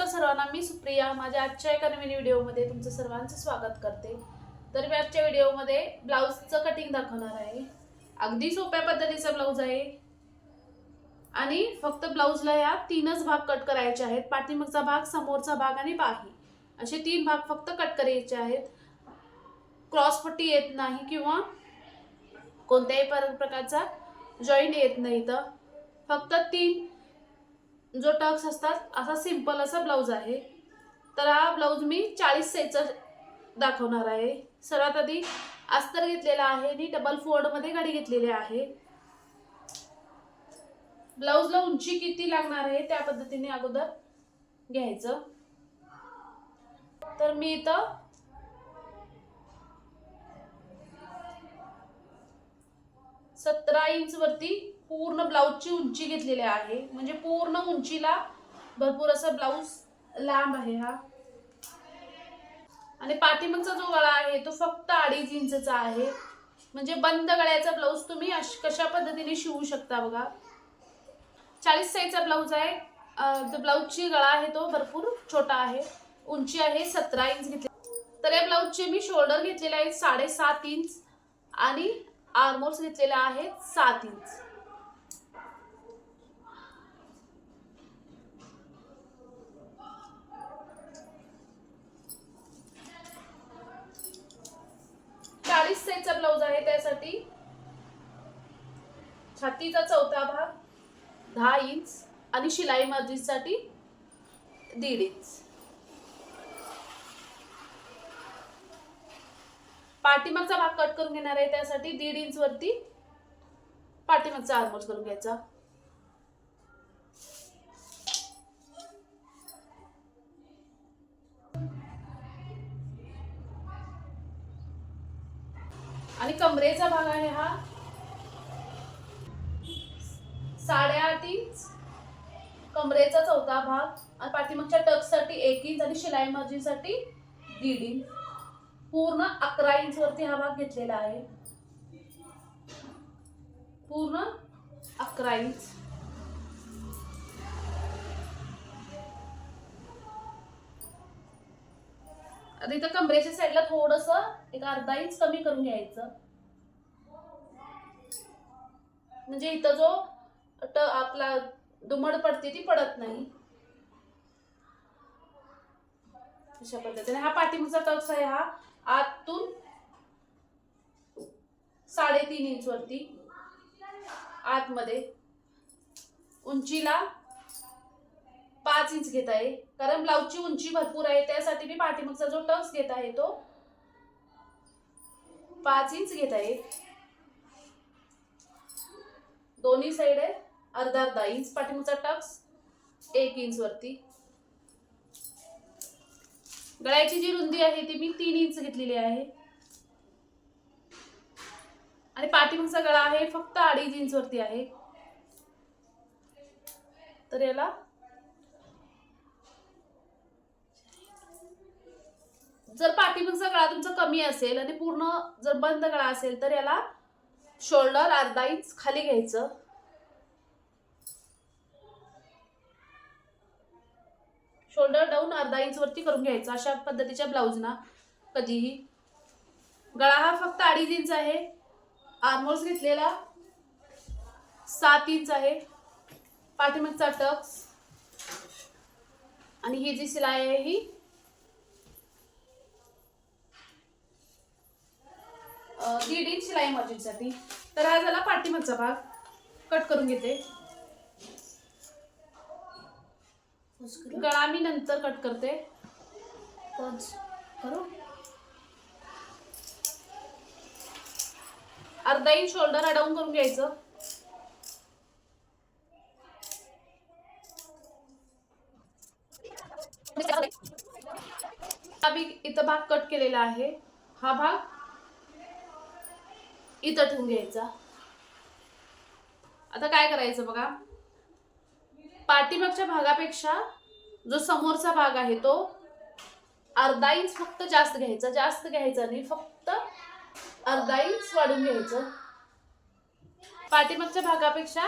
नमस्कार सर्वांना मी सुप्रिया. माझ्या आजच्या एका नवीन व्हिडिओमध्ये तुमचं सर्वांचं स्वागत करते. तर मी आजच्या व्हिडिओमध्ये ब्लाऊजचं कटिंग दाखवणार आहे. अगदी सोप्या पद्धतीचा ब्लाऊज आहे. आणि फक्त ब्लाऊजला या तीनच भाग कट करायचे आहेत. पाठीमागचा भाग समोरचा भाग आणि बाही. असे तीन भाग फक्त कट करायचे आहेत. क्रॉसपट्टी येत नाही किंवा कोणत्याही पर- प्रकारचा जॉईंट येत नाही तर फक्त तीन जो टक्स असतात असा सिंपल असा ब्लाऊज आहे. तर हा ब्लाऊज मी चाळीस साईजचा दाखवणार आहे. सर्वात आधी अस्तर घेतलेला आहे आणि डबल फोल्डमध्ये गाडी घेतलेली आहे. ब्लाऊजला उंची किती लागणार आहे त्या पद्धतीने अगोदर घ्यायचं. तर मी इथं सतरा इंच वरती पूर्ण ब्लाऊजची उंची घेतलेली आहे. म्हणजे पूर्ण उंचीला भरपूर असा ब्लाऊज लांब आहे हा. आणि पाठीमागचा जो गळा आहे तो फक्त अडीच इंचचा आहे. म्हणजे बंद गळ्याचा ब्लाऊज तुम्ही कशा पद्धतीने शिवू शकता बघा. चाळीस साईजचा ब्लाऊज आहे. ब्लाऊजची गळा आहे तो भरपूर छोटा आहे. उंची आहे सतरा इंच घेतली. तर या ब्लाऊजचे मी शोल्डर घेतलेले आहेत साडेसात इंच आणि आर्मोर्स घेतलेले आहेत सात इंच. चाळीस साईजचा ब्लाऊज आहे त्यासाठी. छातीचा चौथा भाग दहा इंच आणि शिलाई मार्जिनसाठी दीड इंच. पाठीमागचा भाग कट करून घेणार आहे त्यासाठी दीड इंच वरती पाठीमागचा आरमोल करून घ्यायचा. आणि कमरेचा भाग आहे हा. साडेआठ इंच. कमरेचा चौथा भाग. आणि पाठीमागच्या टक्ससाठी एक इंच आणि शिलाई मर्जीसाठी दीड इंच. पूर्ण अकरा इंच वरती हा भाग घेतलेला आहे. पूर्ण अकरा इंच. आता इथं कमरेच्या साईडला थोडस एक अर्धा इंच कमी करून घ्यायचं. म्हणजे इथं जो ट आपला दुमड पडते ती पडत नाही. अशा पद्धतीने. हा पाठीमागचा टक्स आहे हा. आतून साडेतीन इंच वरती आतमध्ये उंचीला पाच इंच घेत आहे. कारण ब्लाऊजची उंची भरपूर आहे त्यासाठी मी पाठीमागचा जो टक्स घेत आहे तो पाच इंच घेत आहे. दोन्ही साइड आहे अर्धा अर्धा इंच पाठीमागचा टक्स एक इंच वरती. गळ्याची जी रुंदी आहे ती मी तीन इंच घेतलेली आहे. आणि पाठीमागचा गळा आहे फक्त अडीच इंच वरती आहे. तर याला जर पाठीमागचा गळा तुमचा कमी असेल आणि पूर्ण जर बंद गळा असेल तर याला शोल्डर अर्धा इंच खाली घ्यायचं. शोल्डर डाऊन अर्धा इंच वरती करून घ्यायचं. अशा पद्धतीच्या ब्लाऊजना कधीही. गळा हा फक्त अडीच इंच आहे. आर्मोल्स घेतलेला सात इंच आहे. पाठीमागचा टक्स. आणि ही जी शिलाई आहे ही दीड इंच शिलाई मर्जिनसाठी तर हा झाला पाठीमागचा भाग. कट करून घेते. गळा मी नंतर कट करते. करू? अर्धा इंच शोल्डर अडाऊन करून घ्यायचं. इथं भाग कट केलेला आहे. हा भाग इथं ठेवून घ्यायचा. आता काय करायचं बघा? पाठीमागच्या भागापेक्षा जो समोरचा भाग आहे तो अर्धा इंच फक्त जास्त घ्यायचा. जास्त घ्यायचा नाही फक्त अर्धा इंच वाढून घ्यायचं. पाठीमागच्या भागापेक्षा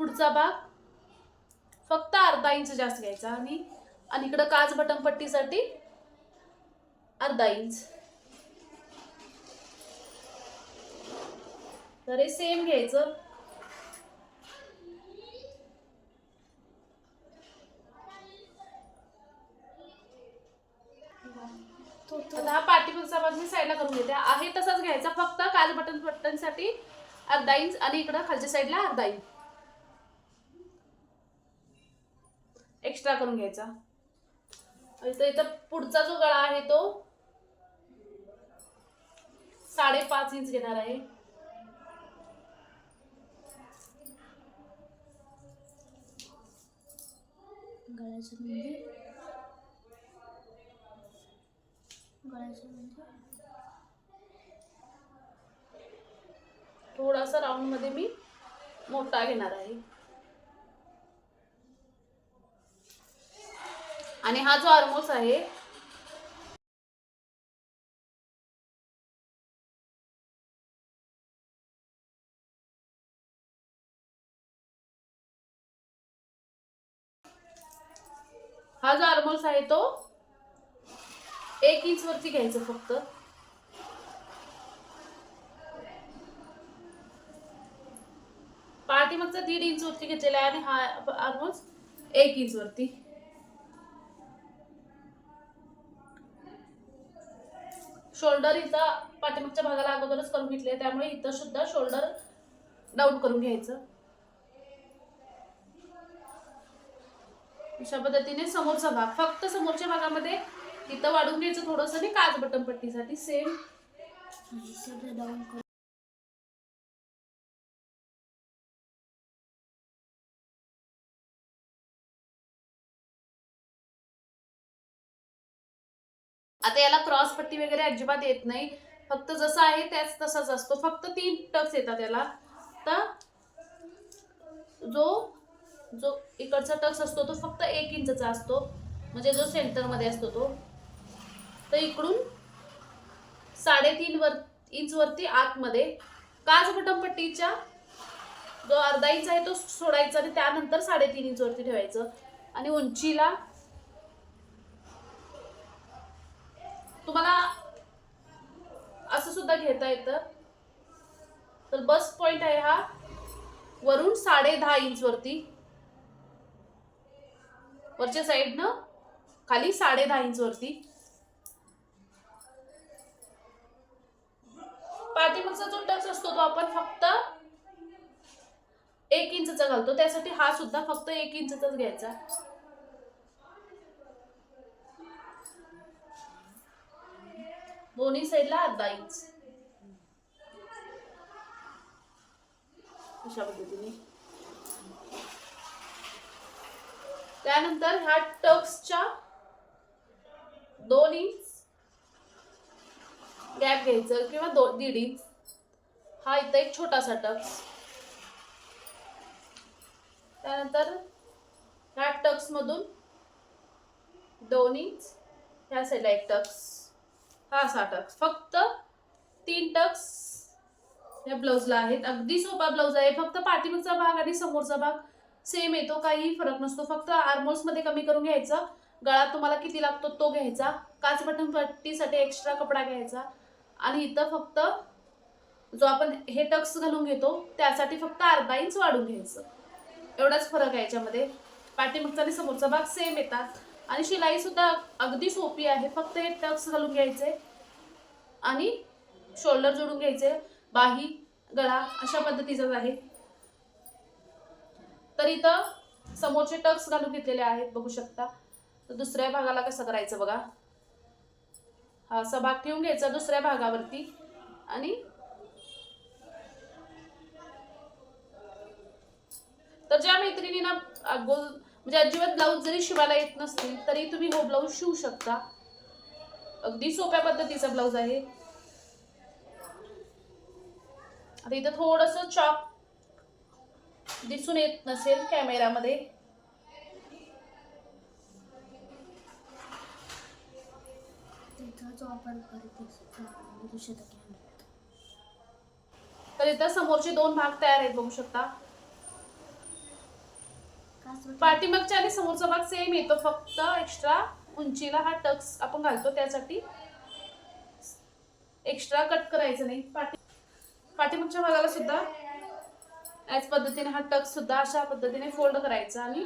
पुढचा भाग फक्त अर्धा इंच जास्त घ्यायचा आणि आणि इकडं काच बटन पट्टीसाठी अर्धा इंच तर हे सेम घ्यायचं हा पाठीमागचा भाग मी साईडला करून घेते. आहे तसाच घ्यायचा फक्त काल बटन बटनसाठी अर्धा इंच आणि इकडं खालच्या साईडला अर्धा इंच एक्स्ट्रा करून घ्यायचा. इथं इथं पुढचा जो गळा आहे तो साडेपाच इंच घेणार आहे. गळ्याचं म्हणजे गळ्याचं म्हणजे थोडासा राऊंडमध्ये मी मोठा घेणार आहे. आणि हा जो आरमोस आहे हा जो आर्मोल्स आहे तो एक इंच वरती घ्यायचं फक्त. पाठीमागचा दीड इंच वरती घेतलेला आहे आणि हा आर्मोल्स एक इंच वरती. शोल्डर इथं पाठीमागच्या भागाला अगोदरच करून घेतले त्यामुळे इथं सुद्धा शोल्डर डाऊन करून घ्यायचं. अशा पद्धतीने समोरचा भाग फक्त समोरच्या भागामध्ये तिथं वाढून घ्यायचं थोडस आणि काच बटन पट्टीसाठी सेम आता याला क्रॉस पट्टी वगैरे अजिबात येत नाही. फक्त जसं आहे त्याच तसाच असतो. फक्त तीन टक्स येतात त्याला तर जो जो इकडचा टक्स असतो तो फक्त एक इंचचा असतो. म्हणजे जो सेंटरमध्ये असतो तो. तर इकडून साडेतीन वर इंच वरती आतमध्ये काच बटमपट्टीच्या जो अर्धा इंच आहे तो सोडायचा आणि त्यानंतर साडेतीन इंच वरती ठेवायचं. आणि उंचीला तुम्हाला असं सुद्धा घेता येतं. तर बस पॉईंट आहे हा. वरून साडे दहा इंच वरती. वरच्या साईडनं खाली साडे दहा इंच वरती. पाठीमागचा जो टक्स असतो तो आपण फक्त एक इंचचा घालतो. त्यासाठी हा सुद्धा फक्त एक इंचचाच घ्यायचा. दोन्ही साईडला अर्धा इंच अशा पद्धतीने. त्यानंतर ह्या टक्सच्या दोन इंच गॅप घ्यायचं किंवा दो दीड इंच हा इथं एक छोटासा टक्स. त्यानंतर ह्या टक्स मधून दोन इंच ह्या साईडला एक टक्स. हा असा टक्स. फक्त तीन टक्स या ब्लाऊजला आहेत. अगदी सोपा ब्लाऊज आहे. फक्त पाठीमागचा भाग आणि समोरचा भाग. सेम येतो काही फरक नसतो. फक्त आर्मोल्समध्ये कमी करून घ्यायचं. गळा तुम्हाला किती लागतो तो घ्यायचा. काच बटन पट्टीसाठी एक्स्ट्रा कपडा घ्यायचा. आणि इथं फक्त जो आपण हे टक्स घालून घेतो त्यासाठी फक्त अर्धा इंच वाढून घ्यायचं. एवढाच फरक आहे याच्यामध्ये. पाठीमागचा आणि समोरचा भाग सेम येतात. आणि शिलाईसुद्धा अगदी सोपी आहे. फक्त हे टक्स घालून घ्यायचे. आणि शोल्डर जोडून घ्यायचे. बाही गळा अशा पद्धतीचाच आहे. तर इथं समोरचे टक्स घालून घेतलेले आहेत बघू शकता. तर दुसऱ्या भागाला कसं करायचं बघा? हा असा भाग ठेवून घ्यायचा दुसऱ्या भागावरती. आणि तर ज्या मैत्रिणींना गोल म्हणजे अजिबात ब्लाऊज जरी शिवायला येत नसतील तरी तुम्ही हो ब्लाऊज शिवू शकता. अगदी सोप्या पद्धतीचा ब्लाऊज आहे. आता इथं थोडस चॉक दिसून येत नसेल कॅमेरामध्ये. तर इथं समोरचे दोन भाग तयार आहेत बघू शकता. पाठीमागच्या आणि समोरचा भाग सेम येतो फक्त एक्स्ट्रा उंचीला हा टक्स आपण घालतो त्यासाठी. एक्स्ट्रा कट करायचं नाही. पाठी पाठीमागच्या भागाला सुद्धा याच पद्धतीने हा टक सुद्धा अशा पद्धतीने फोल्ड करायचा आणि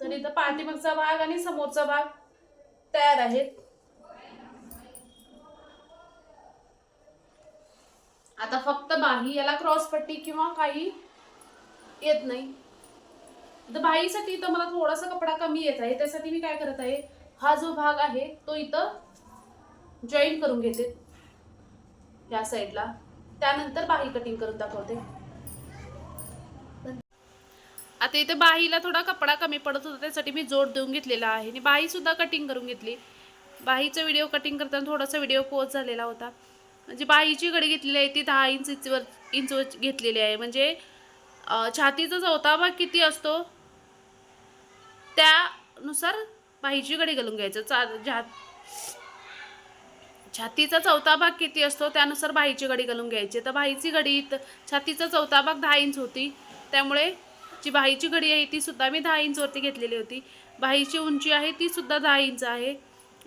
तर इथं पाठीमागचा भाग आणि समोरचा भाग तयार आहेत. आता फक्त बाही याला क्रॉस पट्टी किंवा काही येत नाही. तर बाहीसाठी इथं मला थोडासा कपडा कमी येत आहे. त्यासाठी मी काय करत आहे हा जो भाग आहे तो इथं जॉईन करून घेते. या साईडला त्यानंतर बाही कटिंग करून दाखवते. आता इथे बाहीला थोडा कपडा कमी पडत होता त्यासाठी मी जोड देऊन घेतलेला आहे. आणि बाहीसुद्धा कटिंग करून घेतली. बाहीचा व्हिडिओ कटिंग करताना थोडासा व्हिडिओ पोच झालेला होता. म्हणजे बाईची घडी घेतलेली आहे ती दहा इंच इंचवर इंचवर घेतलेली आहे. म्हणजे छातीचा चौथा भाग किती असतो? त्यानुसार बाईची घडी घालून घ्यायचं. चा झा छातीचा चौथा भाग किती असतो त्यानुसार बाहीची घडी घालून घ्यायची. तर बाहीची घडी छातीचा चौथा भाग दहा इंच होती. त्यामुळे जी बाहीची घडी आहे ती सुद्धा मी दहा इंचवरती घेतलेली होती. बाहीची उंची आहे ती सुद्धा दहा इंच आहे.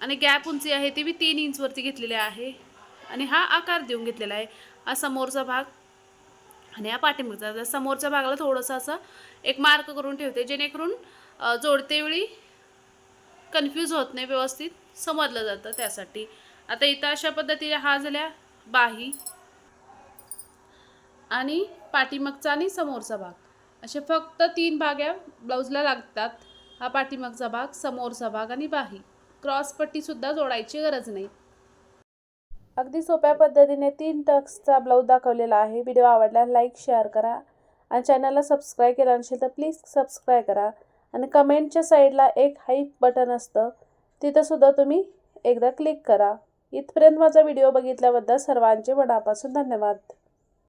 आणि गॅप उंची आहे ती मी तीन इंचवरती घेतलेली आहे. आणि हा आकार देऊन घेतलेला आहे. हा समोरचा भाग आणि हा पाठीमागचा. समोरच्या भागाला थोडंसं असं एक मार्क करून ठेवते जेणेकरून जोडतेवेळी कन्फ्यूज होत नाही व्यवस्थित समजलं जातं त्यासाठी. आता इथं अशा पद्धतीने हा झाल्या बाही आणि पाठीमागचा आणि समोरचा भाग. असे फक्त तीन भाग या ब्लाऊजला लागतात. हा पाठीमागचा भाग समोरचा भाग आणि बाही. क्रॉसपट्टीसुद्धा जोडायची गरज नाही. अगदी सोप्या पद्धतीने तीन टक्सचा ब्लाऊज दाखवलेला आहे. व्हिडिओ आवडला लाईक शेअर करा आणि चॅनलला सबस्क्राईब केलं नसेल तर प्लीज सबस्क्राईब करा. आणि कमेंटच्या साईडला एक हाईप बटन असतं तिथंसुद्धा तुम्ही एकदा क्लिक करा. इथपर्यंत माझा व्हिडिओ बघितल्याबद्दल सर्वांचे मनापासून धन्यवाद.